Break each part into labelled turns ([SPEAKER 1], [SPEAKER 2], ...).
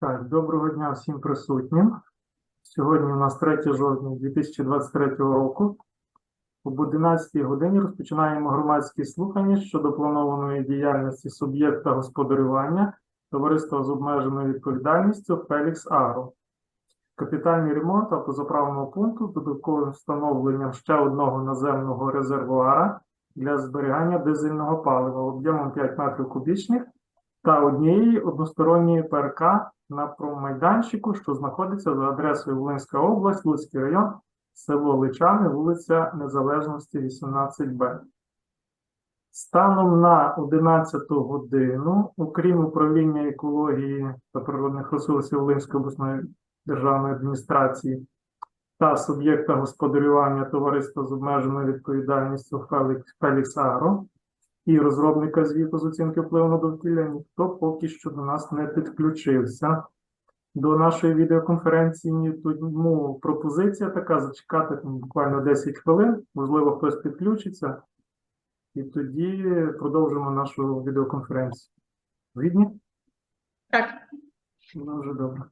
[SPEAKER 1] Так, доброго дня всім присутнім. Сьогодні у нас 3 жовтня 2023 року. Об 11 годині розпочинаємо громадські слухання щодо планованої діяльності суб'єкта господарювання товариства з обмеженою відповідальністю Фелікс Агро. Капітальний ремонт автозаправного пункту з додатковим встановленням ще одного наземного резервуара для зберігання дизельного палива об'ємом 5 метрів кубічних та однієї односторонньої ПРК на промайданчику, що знаходиться за адресою Волинська область, Луцький район, село Личани, вулиця Незалежності, 18Б. Станом на 11 годину, окрім управління екології та природних ресурсів Волинської обласної державної адміністрації та суб'єкта господарювання товариства з обмеженою відповідальністю Фелікс, Агро, і розробника звіту з оцінки впливу на довкілля, ніхто поки що до нас не підключився до нашої відеоконференції. Тому пропозиція така зачекати там, буквально 10 хвилин, можливо, хтось підключиться, і тоді продовжимо нашу відеоконференцію. Згідні?
[SPEAKER 2] Так.
[SPEAKER 1] Дуже добре.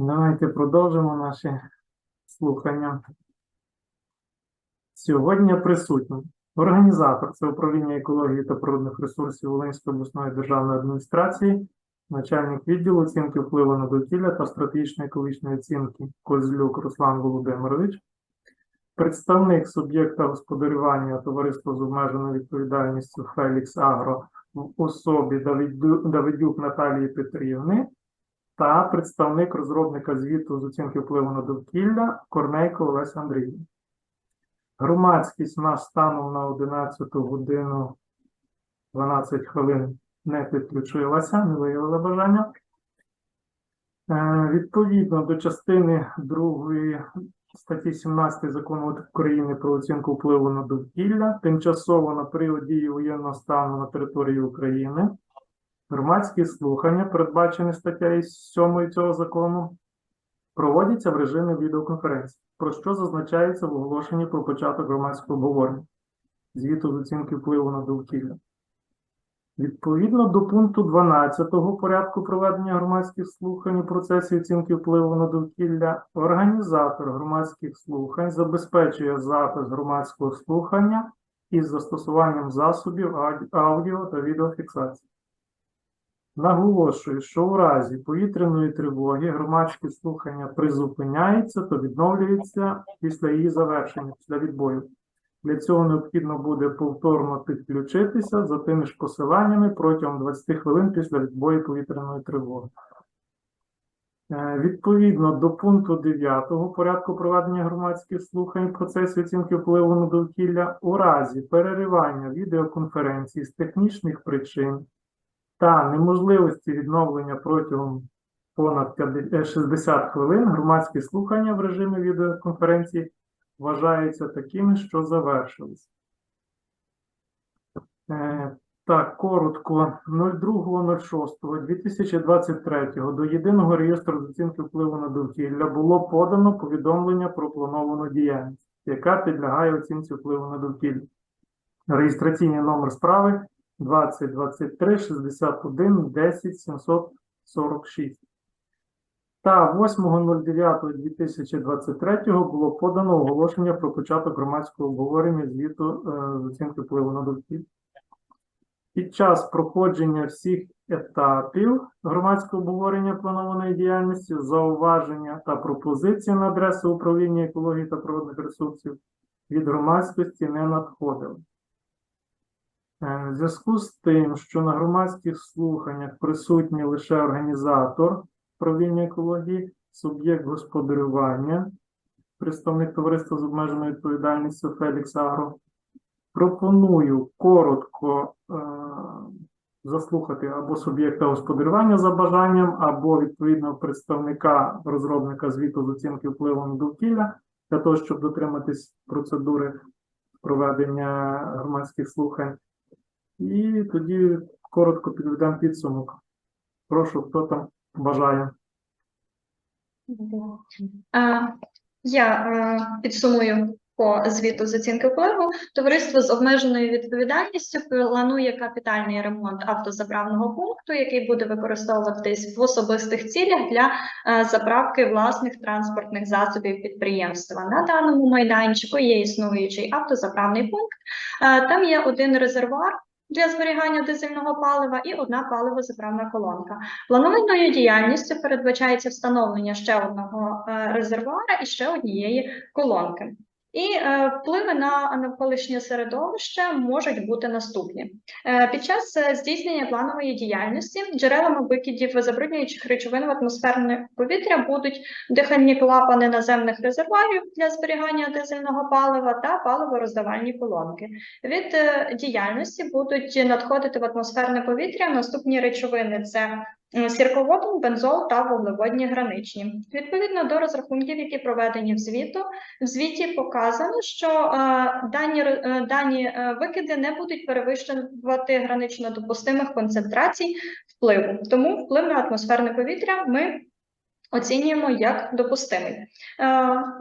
[SPEAKER 1] Давайте продовжимо наші слухання. Сьогодні присутні організатор це управління екології та природних ресурсів Волинської обласної державної адміністрації, начальник відділу оцінки впливу на довкілля та стратегічної екологічної оцінки Козлюк Руслан Володимирович, представник суб'єкта господарювання товариства з обмеженою відповідальністю Фелікс Агро в особі Давидюк Наталії Петрівни та представник розробника звіту з оцінки впливу на довкілля Корнейко Олесь Андрій. Громадськість нас станом на 11 годину 12 хвилин не підключилася, не виявила бажання. Е, Відповідно до частини 2 статті 17 Закону України про оцінку впливу на довкілля, тимчасово на період дії воєнного стану на території України Громадські слухання, передбачені статтею 7 цього закону, проводяться в режимі відеоконференції, про що зазначається в оголошенні про початок громадського обговорення звіту з оцінки впливу на довкілля. Відповідно до пункту 12 порядку проведення громадських слухань у процесі оцінки впливу на довкілля, організатор громадських слухань забезпечує запис громадського слухання із застосуванням засобів аудіо та відеофіксації. Наголошую, що у разі повітряної тривоги громадські слухання призупиняються та відновлюються після її завершення, після відбою. Для цього необхідно буде повторно підключитися за тими ж посиланнями протягом 20 хвилин після відбою повітряної тривоги. Е, Відповідно до пункту 9 порядку проведення громадських слухань в процесі оцінки впливу на довкілля у разі переривання відеоконференції з технічних причин та неможливості відновлення протягом понад 50 е, 60 хвилин громадські слухання в режимі відеоконференції вважаються такими, що завершились. Е, Так, коротко, 02.06.2023 до Єдиного реєстру з оцінки впливу на довкілля було подано повідомлення про плановану діяльність, яка підлягає оцінці впливу на довкілля. Реєстраційний номер справи 2023 61 10 746. Та 8.09.2023 було подано оголошення про початок громадського обговорення звіту е, з оцінки впливу на довкілля. Під час проходження всіх етапів громадського обговорення планованої діяльності, зауваження та пропозиції на адресу управління екології та природних ресурсів від громадськості не надходили. Е, В зв'язку з тим, що на громадських слуханнях присутній лише організатор управління екології, суб'єкт господарювання, представник товариства з обмеженою відповідальністю Фелікс Агро, пропоную коротко е, заслухати або суб'єкта господарювання за бажанням, або відповідно представника розробника звіту з оцінки впливу на довкілля для того, щоб дотриматись процедури проведення громадських слухань. І тоді коротко підведемо підсумок. Прошу, хто там бажає.
[SPEAKER 2] Я е, підсумую по звіту з оцінки впливу. Товариство з обмеженою відповідальністю планує капітальний ремонт автозаправного пункту, який буде використовуватись в особистих цілях для е, заправки власних транспортних засобів підприємства. На даному майданчику є існуючий автозаправний пункт. Е, Там є один резервуар для зберігання дизельного палива і одна паливозаправна колонка. Планованою діяльністю передбачається встановлення ще одного е, резервуара і ще однієї колонки. І е, впливи на навколишнє середовище можуть бути наступні. Е, під час е, здійснення планової діяльності джерелами викидів забруднюючих речовин в атмосферне повітря будуть дихальні клапани наземних резервуарів для зберігання дизельного палива та паливороздавальні колонки. Від діяльності будуть надходити в атмосферне повітря наступні речовини: це е, бензол та вуглеводні граничні. Відповідно до розрахунків, які проведені в звіту, в звіті показано, що е, дані, е, дані викиди не будуть перевищувати гранично допустимих концентрацій впливу. Тому вплив на атмосферне повітря ми оцінюємо як допустимий.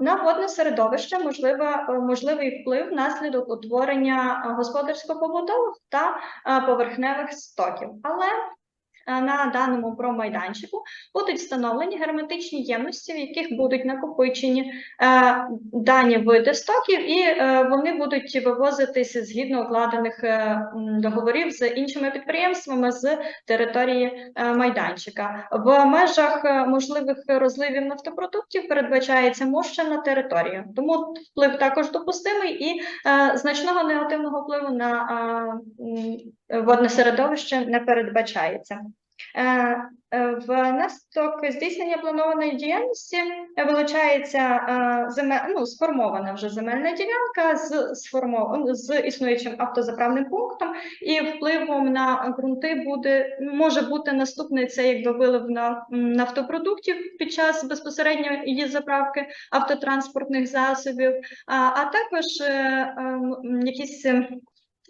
[SPEAKER 2] На водне середовище можливе, е, можливий вплив внаслідок утворення господарсько-побутових та поверхневих стоків. Але на даному промайданчику будуть встановлені герметичні ємності, в яких будуть накопичені е, дані види стоків, і е, вони будуть вивозитися згідно укладених е, договорів з іншими підприємствами з території е, майданчика. В межах е, можливих розливів нафтопродуктів передбачається моща на територію, тому вплив також допустимий і е, значного негативного впливу на е, водне середовище не передбачається. Е, е, здійснення планованої діяльності вилучається е, земе, ну, сформована вже земельна ділянка з, сформов... з існуючим автозаправним пунктом, і впливом на ґрунти буде може бути наступний це якби вилив на нафтопродуктів під час безпосередньо її заправки автотранспортних засобів, а, а також е, е, якісь.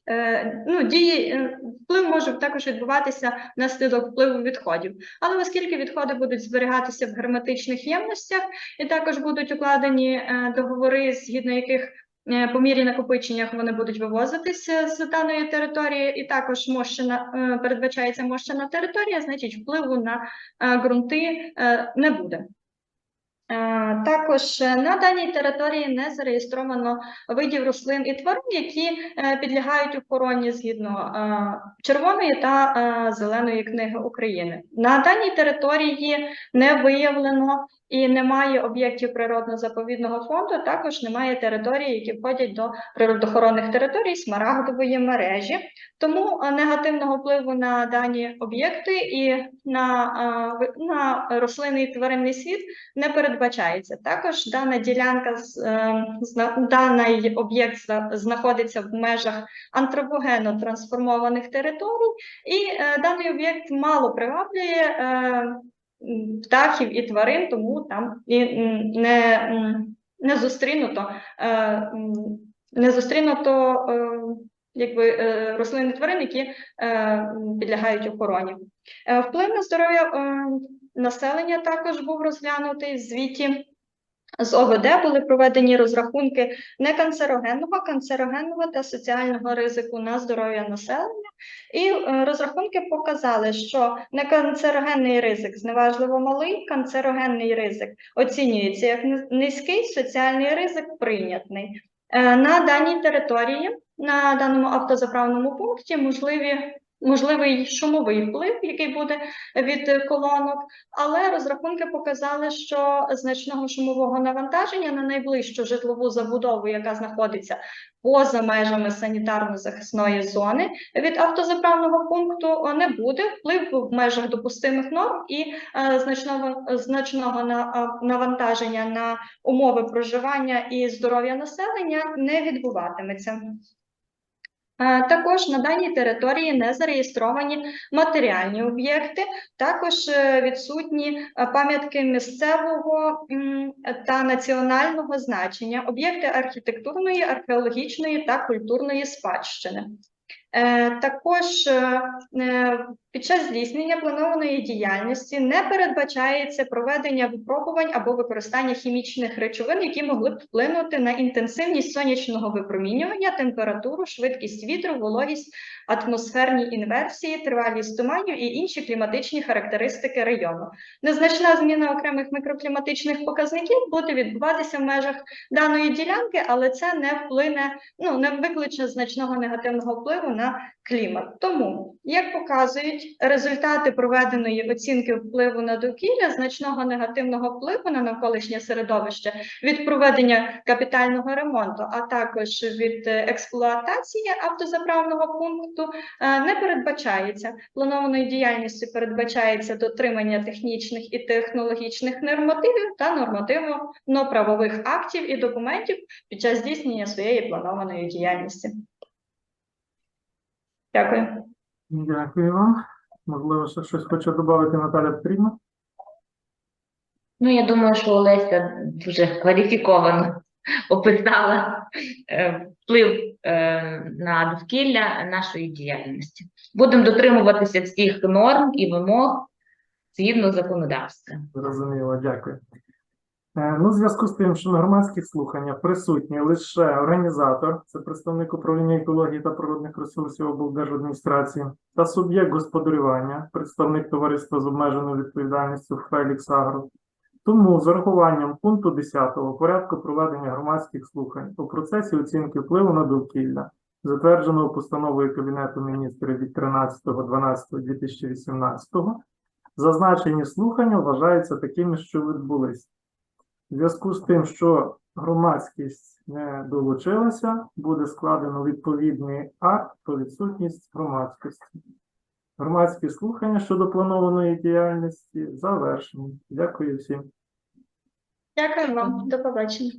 [SPEAKER 2] Е, ну, дії е, вплив може також відбуватися внаслідок впливу відходів. Але оскільки відходи будуть зберігатися в герметичних ємностях, і також будуть укладені е, договори, згідно яких по мірі накопичення вони будуть вивозитися з даної території, і також мощена передбачається мощена територія, значить впливу на ґрунти не буде. Також на даній території не зареєстровано видів рослин і тварин, які е, підлягають охороні згідно е, червоної та е, зеленої книги України. На даній території не виявлено і немає об'єктів природно-заповідного фонду. Також немає територій, які входять до природоохоронних територій смарагдової мережі. Тому негативного впливу на дані об'єкти і на, на рослинний і тваринний світ не передбачається. Також дана ділянка е, даний об'єкт зна- знаходиться в межах антропогенно трансформованих територій, і е, даний об'єкт мало приваблює е, птахів і тварин, тому там і не, не зустрінуто. е, Не зустрінуто е, якби е, рослини тварин, які підлягають охороні. Вплив на здоров'я населення також був розглянутий в звіті. З ОВД були проведені розрахунки неканцерогенного, канцерогенного та соціального ризику на здоров'я населення, і е, розрахунки показали, що неканцерогенний ризик зневажливо малий, канцерогенний ризик оцінюється як низький, соціальний ризик прийнятний. Е, На даній території, на даному автозаправному пункті, можливі можливий шумовий вплив, який буде від е, колонок, але розрахунки показали, що значного шумового навантаження на найближчу житлову забудову, яка знаходиться поза межами санітарно-захисної зони, від автозаправного пункту не буде. Вплив в межах допустимих норм і е, значного значного на, навантаження на умови проживання і здоров'я населення не відбуватиметься. Також на даній території не зареєстровані матеріальні об'єкти, також е, відсутні е, пам'ятки місцевого та національного значення, об'єкти архітектурної, археологічної та культурної спадщини. Е, Також е, е, під час здійснення планованої діяльності не передбачається проведення випробувань або використання хімічних речовин, які могли б вплинути на інтенсивність сонячного випромінювання, температуру, швидкість вітру, вологість, атмосферні інверсії, тривалість туманів і інші кліматичні характеристики району. Незначна зміна окремих мікрокліматичних показників буде відбуватися в межах даної ділянки, але це не вплине, ну не викличе значного негативного впливу на клімат. Тому, як показують результати проведеної оцінки впливу на довкілля, значного негативного впливу на навколишнє середовище від проведення капітального ремонту, а також від е, експлуатації автозаправного пункту е, не передбачається. Планованою діяльністю передбачається дотримання технічних і технологічних нормативів та нормативно-правових актів і документів під час здійснення своєї планованої діяльності. Дякую.
[SPEAKER 1] Дякую вам. Можливо, ще щось хоче додати Наталя Петрівна?
[SPEAKER 3] Ну, я думаю, що Олеся дуже кваліфіковано описала е, вплив е, на довкілля нашої діяльності. Будемо дотримуватися всіх норм і вимог згідно законодавства.
[SPEAKER 1] Зрозуміло, дякую. Е, Ну, в зв'язку з тим, що на громадських слуханнях присутній лише організатор, це представник управління екології та природних ресурсів облдержадміністрації, та суб'єкт господарювання, представник товариства з обмеженою відповідальністю Фелікс Агро. Тому з урахуванням пункту 10 порядку проведення громадських слухань у процесі оцінки впливу на довкілля, затвердженого постановою Кабінету міністрів від 13.12.2018, зазначені слухання вважаються такими, що відбулись. В зв'язку з тим, що громадськість не долучилася, буде складено відповідний акт про відсутність громадськості. Громадські слухання щодо планованої діяльності завершені. Дякую всім.
[SPEAKER 2] Дякую вам, до побачення.